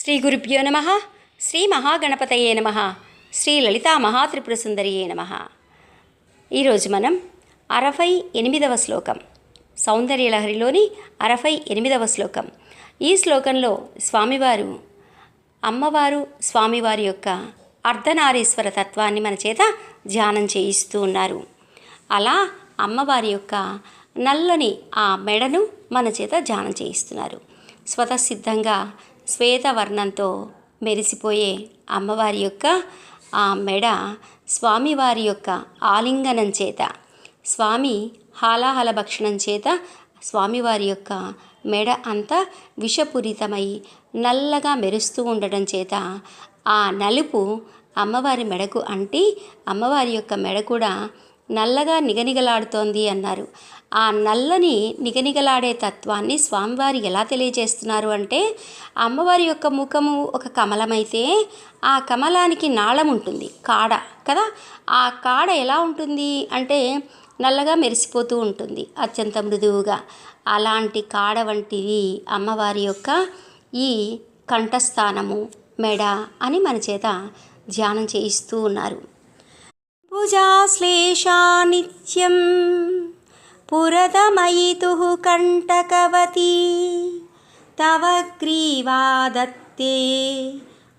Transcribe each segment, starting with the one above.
శ్రీ గురుభ్యో నమ. శ్రీ మహాగణపతయే నమ. శ్రీ లలితా మహాత్రిపుర సుందరియే నమ. ఈరోజు మనం అరవై ఎనిమిదవ శ్లోకం సౌందర్యలహరిలోని అరవై ఎనిమిదవ శ్లోకం. ఈ శ్లోకంలో స్వామివారు అమ్మవారు స్వామివారి యొక్క అర్ధనారీశ్వర తత్వాన్ని మన చేత ధ్యానం చేయిస్తూ ఉన్నారు. అలా అమ్మవారి యొక్క నల్లని ఆ మెడను మన చేత ధ్యానం చేయిస్తున్నారు. స్వతసిద్ధంగా శ్వేతవర్ణంతో మెరిసిపోయే అమ్మవారి యొక్క ఆ మెడ స్వామివారి యొక్క ఆలింగనం చేత స్వామి హాలాహల భక్షణం చేత స్వామివారి యొక్క మెడ అంతా విషపూరితమై నల్లగా మెరుస్తూ ఉండడం చేత ఆ నలుపు అమ్మవారి మెడకు అంటి అమ్మవారి యొక్క మెడ కూడా నల్లగా నిగనిగలాడుతోంది అన్నారు. ఆ నల్లని నిగనిగలాడే తత్వాన్ని స్వామివారు ఎలా తెలియజేస్తున్నారు అంటే అమ్మవారి యొక్క ముఖము ఒక కమలమైతే ఆ కమలానికి నాళం ఉంటుంది కాడ కదా? ఆ కాడ ఎలా ఉంటుంది అంటే నల్లగా మెరిసిపోతూ ఉంటుంది అత్యంత మృదువుగా. అలాంటి కాడ వంటిది అమ్మవారి యొక్క ఈ కంఠస్థానము మెడ అని మన చేత ధ్యానం చేయిస్తూ ఉన్నారు. భుజాశ్లేషా నిత్యం పురతమయితు కంటకవతి తవ గ్రీవాదత్తే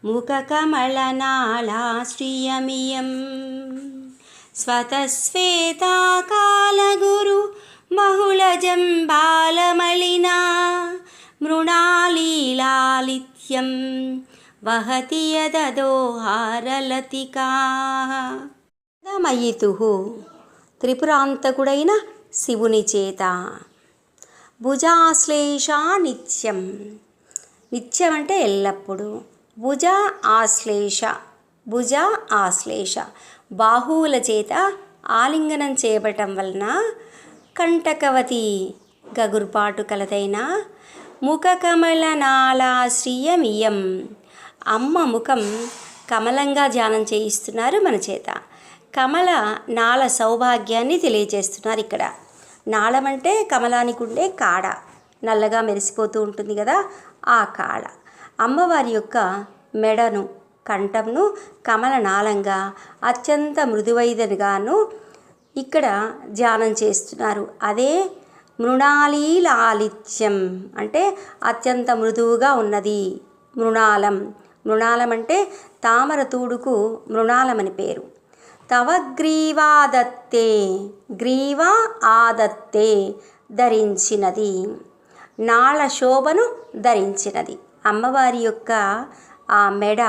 ముఖకమలనాళాశ్రియమియం స్వతస్వేతాకాలగురు బహుళజం బాలమలినా మృణాలీలాలిత్యం వహతి యదోహారలతికా మయితు త్రిపురాంతకుడైన శివుని చేత. భుజాశ్లేష నిత్యం. నిత్యం అంటే ఎల్లప్పుడూ. భుజ ఆశ్లేష భుజ ఆశ్లేష. బాహువుల చేత ఆలింగనం చేయబడటం వలన కంటకవతి గగుర్పాటు కలదైన ముఖ కమల అమ్మ ముఖం కమలంగా ధ్యానం చేయిస్తున్నారు మన చేత. కమల నాళ సౌభాగ్యాన్ని తెలియజేస్తున్నారు ఇక్కడ. నాళం అంటే కమలానికి ఉండే కాడ. నల్లగా మెరిసిపోతూ ఉంటుంది కదా ఆ కాడ. అమ్మవారి యొక్క మెడను కంఠంను కమల నాళంగా అత్యంత మృదువైదనిగాను ఇక్కడ ధ్యానం చేస్తున్నారు. అదే మృణాలీలాలిత్యం అంటే అత్యంత మృదువుగా ఉన్నది. మృణాలం మృణాలమంటే తామర తూడుకు మృణాలమని పేరు. తవ గ్రీవాదత్తే గ్రీవ ఆదత్తే ధరించినది. నాళ శోభను ధరించినది. అమ్మవారి యొక్క ఆ మెడ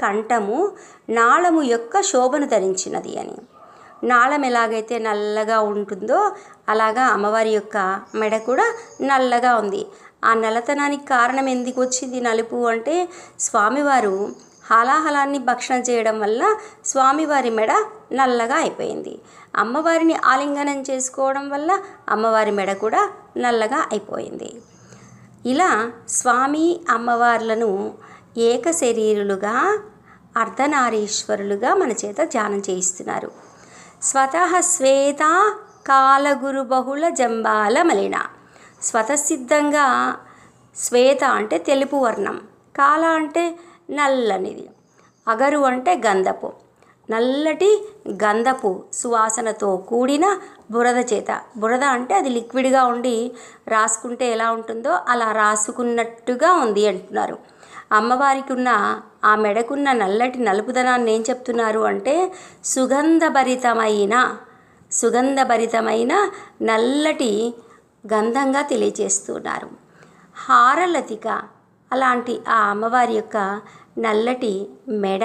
కంఠము నాళము యొక్క శోభను ధరించినది అని. నాళం ఎలాగైతే నల్లగా ఉంటుందో అలాగా అమ్మవారి యొక్క మెడ కూడా నల్లగా ఉంది. ఆ నల్లతనానికి కారణం ఎందుకు వచ్చింది నలుపు అంటే స్వామివారు హలాహలాన్ని భక్షణ చేయడం వల్ల స్వామివారి మెడ నల్లగా అయిపోయింది. అమ్మవారిని ఆలింగనం చేసుకోవడం వల్ల అమ్మవారి మెడ కూడా నల్లగా అయిపోయింది. ఇలా స్వామి అమ్మవార్లను ఏక శరీరులుగా అర్ధనారీశ్వరులుగా మన చేత ధ్యానం చేయిస్తున్నారు. స్వతః శ్వేత కాలగురు బహుళ జంబాల మలిన స్వతసిద్ధంగా శ్వేత అంటే తెలుపు వర్ణం కాల అంటే నల్లనిది అగరు అంటే గంధపు నల్లటి గంధపు సువాసనతో కూడిన బురద చేత బురద అంటే అది లిక్విడ్గా ఉండి రాసుకుంటే ఎలా ఉంటుందో అలా రాసుకున్నట్టుగా ఉంది అంటున్నారు. అమ్మవారికి ఉన్న ఆ మెడకున్న నల్లటి నలుపుదనాన్ని ఏం చెప్తున్నారు అంటే సుగంధభరితమైన సుగంధభరితమైన నల్లటి గంధంగా తెలియజేస్తున్నారు. హారలతిక అలాంటి ఆ అమ్మవారి యొక్క నల్లటి మెడ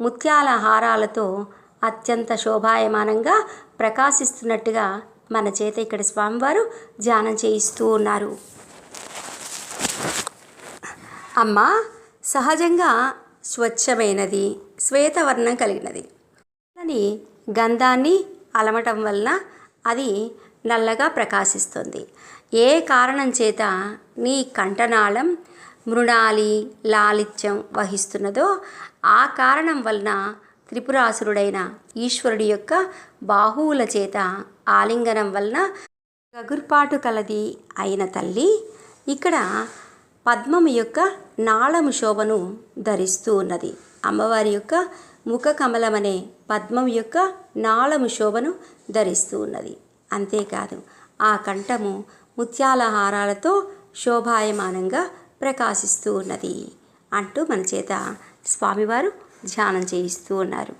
ముత్యాల హారాలతో అత్యంత శోభాయమానంగా ప్రకాశిస్తున్నట్టుగా మన చేత ఇక్కడ స్వామివారు ధ్యానం చేయిస్తూ ఉన్నారు. అమ్మ సహజంగా స్వచ్ఛమైనది శ్వేతవర్ణం కలిగినది. అని గంధాన్ని అలమటం వలన అది నల్లగా ప్రకాశిస్తుంది. ఏ కారణం చేత నీ కంఠనాళం మృణాలి లాలిత్యం వహిస్తున్నదో ఆ కారణం వలన త్రిపురాసురుడైన ఈశ్వరుడి యొక్క బాహువుల చేత ఆలింగనం వలన గగుర్పాటు కలది అయిన తల్లి ఇక్కడ పద్మము యొక్క నాళము శోభను ధరిస్తూ ఉన్నది. అమ్మవారి యొక్క ముఖ కమలం అనే పద్మం యొక్క నాళము శోభను ధరిస్తూ ఉన్నది. అంతేకాదు. ఆ కంఠము ముత్యాల హారాలతో శోభాయమానంగా ప్రకాశిస్తూ ఉన్నది అంటూ మన చేత స్వామివారు ధ్యానం చేయిస్తూ ఉన్నారు.